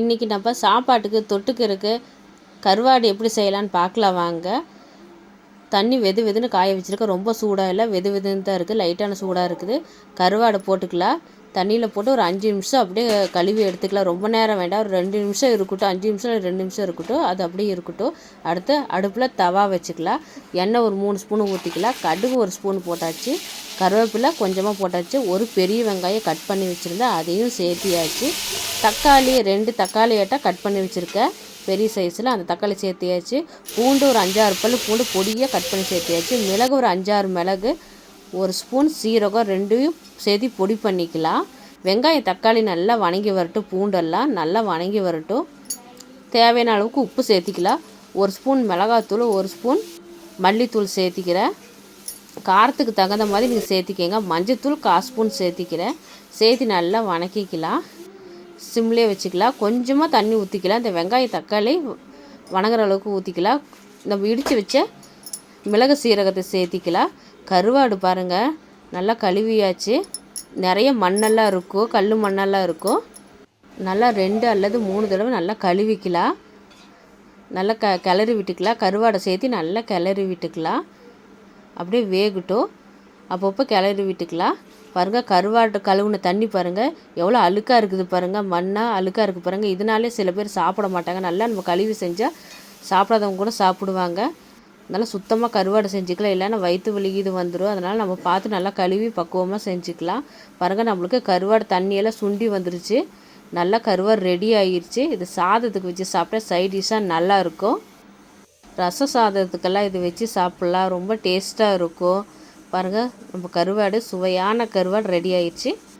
இன்றைக்கி நம்ம சாப்பாட்டுக்கு தொட்டுக்கிறதுக்கு கருவாடு எப்படி செய்யலான்னு பார்க்கலாம் வாங்க. தண்ணி வெது வெதுன்னு காய வச்சுருக்க. ரொம்ப சூடாக இல்லை. வெது வெதுன்னு தான் இருக்குது லைட்டான சூடாக இருக்குது. கருவாடை போட்டுக்கலாம். தண்ணியில் போட்டு ஒரு அஞ்சு நிமிஷம் அப்படியே கழுவி எடுத்துக்கலாம். ரொம்ப நேரம் வேண்டாம். ஒரு ரெண்டு நிமிஷம் இருக்கட்டும். அஞ்சு நிமிஷம் ரெண்டு நிமிஷம் இருக்கட்டும். அது அப்படியே இருக்கட்டும். அடுத்து அடுப்பில் தவா வச்சுக்கலாம். எண்ணெய் ஒரு மூணு ஸ்பூன் ஊற்றிக்கலாம் கடுகு ஒரு ஸ்பூன் போட்டாச்சு. கருவேப்பிலை கொஞ்சமாக போட்டாச்சு. ஒரு பெரிய வெங்காயம் கட் பண்ணி வச்சுருந்தேன். அதையும் சேர்த்தியாச்சு. தக்காளி ரெண்டு தக்காளி ஏட்டால் கட் பண்ணி வச்சுருக்கேன். பெரிய சைஸில் அந்த தக்காளி சேர்த்தியாச்சு. பூண்டு ஒரு அஞ்சாறு பல் பூண்டு பொடியாக கட் பண்ணி சேர்த்தியாச்சு. மிளகு ஒரு அஞ்சாறு மிளகு ஒரு ஸ்பூன் சீரகம் ரெண்டையும் சேர்த்து பொடி பண்ணிக்கலாம். வெங்காயம் தக்காளி நல்லா வணங்கி வரட்டும். பூண்டெல்லாம் நல்லா வணங்கி வரட்டும். தேவையான அளவுக்கு உப்பு சேர்த்திக்கலாம். ஒரு ஸ்பூன் மிளகாத்தூள் ஒரு ஸ்பூன் மல்லித்தூள் சேர்த்திக்கிறேன். காரத்துக்கு தகுந்த மாதிரி நீங்கள் சேர்த்திக்கங்க. மஞ்சத்தூள் கால் ஸ்பூன் சேர்த்திக்கிறேன். சேர்த்து நல்லா வணக்கிக்கலாம். சிம்லேயே வச்சுக்கலாம். கொஞ்சமாக தண்ணி ஊற்றிக்கலாம் இந்த வெங்காயம் தக்காளி வணங்குற அளவுக்கு ஊற்றிக்கலாம் நம்ம இடித்து வச்ச மிளகு சீரகத்தை சேர்த்திக்கலாம். கருவாடு பாருங்கள் நல்லா கழுவியாச்சு. நிறைய மண்ணெல்லாம் இருக்கும். கல் மண்ணெல்லாம் இருக்கும். நல்லா ரெண்டு அல்லது மூணு தடவை நல்லா கழுவிக்கலாம். நல்லா க கிளறி விட்டுக்கலாம். கருவாடை சேர்த்து நல்லா கிளறி விட்டுக்கலாம். அப்படியே வேகட்டும். அப்பப்போ கிளறி விட்டுக்கலாம். பாருங்கள் கருவாட்டு கழுவுன தண்ணி பாருங்கள் எவ்வளோ அழுக்காக இருக்குது பாருங்கள் மண்ணாக அழுக்காக இருக்குது பாருங்கள் இதனாலே சில பேர் சாப்பிட மாட்டாங்க. நல்லா நம்ம கழுவி செஞ்சால் சாப்பிடாதவங்க கூட சாப்பிடுவாங்க. நல்லா சுத்தமாக கருவாடு செஞ்சுக்கலாம். இல்லைன்னா வயிற்று வலி இது வந்துடும் அதனால் நம்ம பார்த்து நல்லா கழுவி பக்குவமாக செஞ்சுக்கலாம். பாருங்கள் நம்மளுக்கு கருவாடு தண்ணியெல்லாம் சுண்டி வந்துருச்சு. நல்லா கருவாடு ரெடி ஆகிருச்சு இது சாதத்துக்கு வச்சு சாப்பிட்டா சைட் டிஷ்ஷாக நல்லாயிருக்கும் ரச சாதத்துக்கெல்லாம் இது வச்சு சாப்பிட்லாம். ரொம்ப டேஸ்ட்டாக இருக்கும். பாருங்கள் நம்ம கருவாடு சுவையான கருவாடு ரெடி ஆயிடுச்சு.